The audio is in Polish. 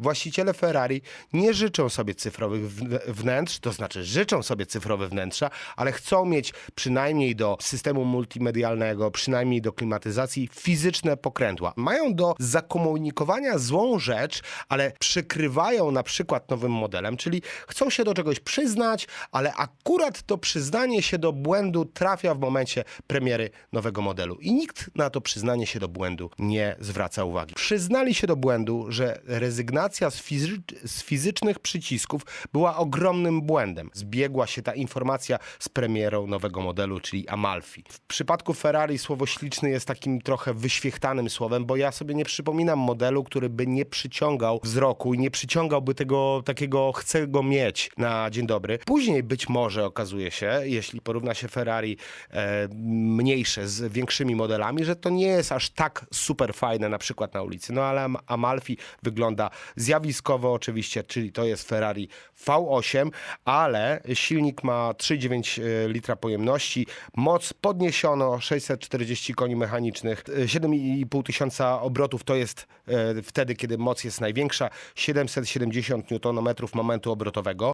Właściciele Ferrari nie życzą sobie cyfrowych wn- wnętrz, to znaczy życzą sobie cyfrowe wnętrza, ale chcą mieć przynajmniej do systemu multimedialnego, przynajmniej do klimatyzacji fizyczne pokrętła. Mają do zakomunikowania złą rzecz, ale przykrywają na przykład nowym modelem, czyli chcą się do czegoś przyznać, ale akurat to przyznanie się do błędu trafia w momencie premiery nowego modelu. I nikt na to przyznanie się do błędu nie zwraca uwagi. Przyznali się do błędu, że rezygnacja z, fizy- z fizycznych przycisków była ogromnym błędem. Zbiegła się ta informacja z premierą nowego modelu, czyli Amalfi. W przypadku Ferrari słowo śliczny jest takim trochę wyświechtanym słowem, bo ja sobie nie przypominam modelu, który by nie przyciągał wzroku i nie przyciągałby tego takiego chcę go mieć na dzień dobry. Później być może okazuje się, jeśli porówna się Ferrari e, mniejsze z większymi modelami, że to nie jest aż tak super fajne na przykład na ulicy. No ale Am- Amalfi wygląda zjawiskowo oczywiście, czyli to jest Ferrari V8, ale silnik ma 3,9 litra pojemności, moc podniesiono 640 koni mechanicznych, e, 7,5 tysiąca obrotów to jest e, wtedy, kiedy moc jest największa, 770 Nm momentu obrotowego.